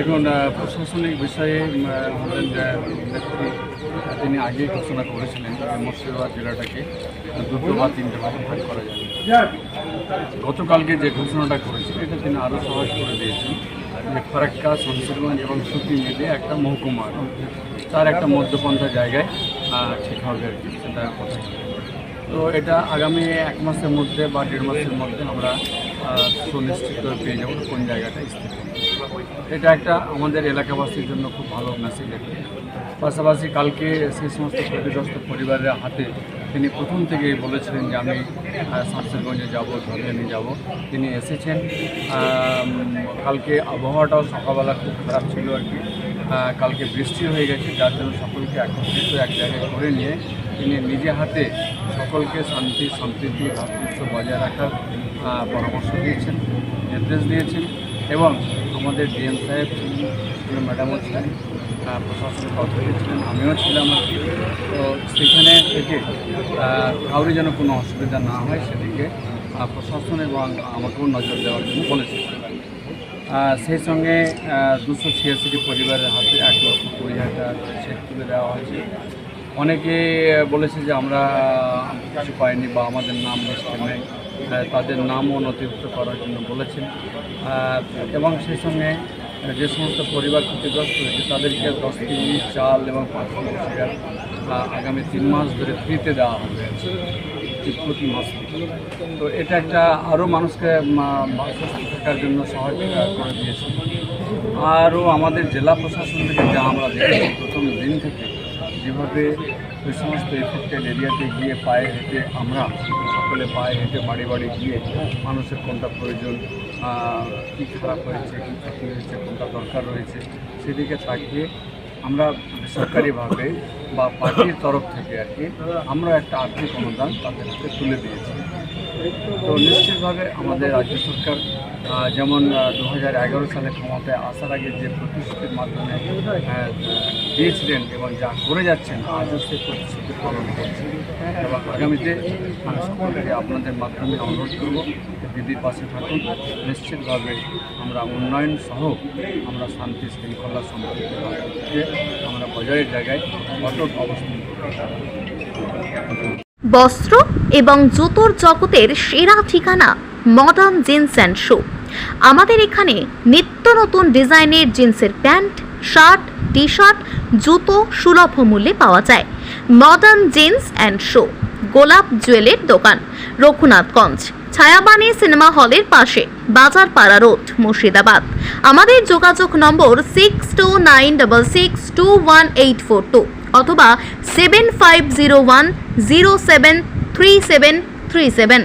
দেখুন প্রশাসনিক বিষয়ে আমাদের নেত্রী তিনি আগে ঘোষণা করেছিলেন মুর্শিদাবাদ জেলাটাকে দুটো বা তিনটে ভাগে ভাগ করা যাবে। গতকালকে যে ঘোষণাটা করেছিল এটা তিনি আরও সহজ করে দিয়েছেন। যে ফারাক্কা, শমশেরগঞ্জ এবং সুতি মিলে একটা মহকুমা, তার একটা মধ্যপন্থা জায়গায় ঠিক হবে আর কি, সেটা কথা তো এটা আগামী এক মাসের মধ্যে বা দেড় মাসের মধ্যে আমরা সুনিশ্চিত পেয়ে যাব কোন জায়গাটা স্থির। এটা একটা আমাদের এলাকাবাসীর জন্য খুব ভালো মেসেজ একটা পাশাপাশি কালকে সেই সমস্ত ক্ষতিগ্রস্ত পরিবারের হাতে তিনি প্রথম থেকেই বলেছিলেন যে আমি আহ, শামশেরগঞ্জে যাব ধরিয়ানি যাব। তিনি এসেছেন। কালকে আবহাওয়াটাও সকালবেলা খুব খারাপ ছিল আর কি। কালকে বৃষ্টি হয়ে গেছে যার জন্য সকলকে একত্রিত এক জায়গায় করে নিয়ে তিনি নিজে হাতে সকলকে শান্তি সম্প্রীতি ভাতৃত্ব বজায় রাখার পরামর্শ দিয়েছেন নির্দেশ দিয়েছেন। এবং আমাদের ডিএম সাহেব ছিলেন ম্যাডামও ছিলেন প্রশাসনের পদ্ধতি ছিলেন, আমিও ছিলাম তো সেখানে থেকে কাউরি যেন কোনো অসুবিধা না হয় সেদিকে প্রশাসন এবং আমাকেও নজর দেওয়ার জন্য বলেছে। সেই সঙ্গে দুশো ছিয়াশিটি পরিবারের হাতে এক লক্ষ কুড়ি হাজার চেক তুলে দেওয়া হয়েছে। অনেকে বলেছে যে আমরা কিছু পাইনি বা আমাদের নাম লিস্টে নেই। তাদের নামও নথিভুক্ত করার জন্য বলেছেন। এবং সেই সঙ্গে যে সমস্ত পরিবার ক্ষতিগ্রস্ত হয়েছে, তাদেরকে দশ কেজি চাল এবং পাঁচ সিগার আগামী তিন মাস ধরে ফ্রিতে দেওয়া হবে। প্রতি মাস তো এটা একটা আরও মানুষকে থাকার জন্য সহযোগিতা করে দিয়েছে। আরও আমাদের জেলা প্রশাসন থেকে যা আমরা দেখেছি প্রথম দিন থেকে যেভাবে ওই সমস্ত এফেক্টেড এরিয়াতে গিয়ে পায়ে হেঁটে আমরা সকলে পায়ে হেঁটে বাড়ি বাড়ি গিয়ে মানুষের কোনটা প্রয়োজন কী খারাপ হয়েছে, কী ক্ষতি হয়েছে, কোনটা দরকার রয়েছে, সেদিকে তাকিয়ে আমরা বেসরকারিভাবে বা পার্টির তরফ থেকে আর কি, আমরা একটা আর্থিক অনুদান তাদের হাতে তুলে দিয়েছি। তো নিশ্চিতভাবে আমাদের রাজ্য সরকার যেমন দু হাজার এগারো সালে ক্ষমতায় আসার আগে যে প্রতিশ্রুতির মাধ্যমে দিয়েছিলেন এবং যা করে যাচ্ছেন, আজও সেই প্রতিশ্রুতি পালন করছে এবং আগামীতে সকলকে আপনাদের মাধ্যমে অনুরোধ করব দিদির পাশে থাকুন। নিশ্চিতভাবে আমরা উন্নয়ন সহ আমরা শান্তি শৃঙ্খলা সম্পর্কে আমরা বজায়ের জায়গায় অটল অবস্থান করব বস্ত্র এবং জুতোর জগতের সেরা ঠিকানা মডার্ন জিন্স অ্যান্ড শু আমাদের এখানে নিত্য নতুন ডিজাইনের জিন্সের প্যান্ট, শার্ট টি শার্ট জুতো সুলভ মূল্যে পাওয়া যায়। মডার্ন জিন্স অ্যান্ড শো গোলাপ জুয়েলের দোকান, রঘুনাথগঞ্জ। ছায়াবাণী সিনেমা হলের পাশে বাজার পাড়া রোড, মুর্শিদাবাদ। আমাদের যোগাযোগ number six two nine double six two one eight four two অথবা seven five zero one zero seven three seven three seven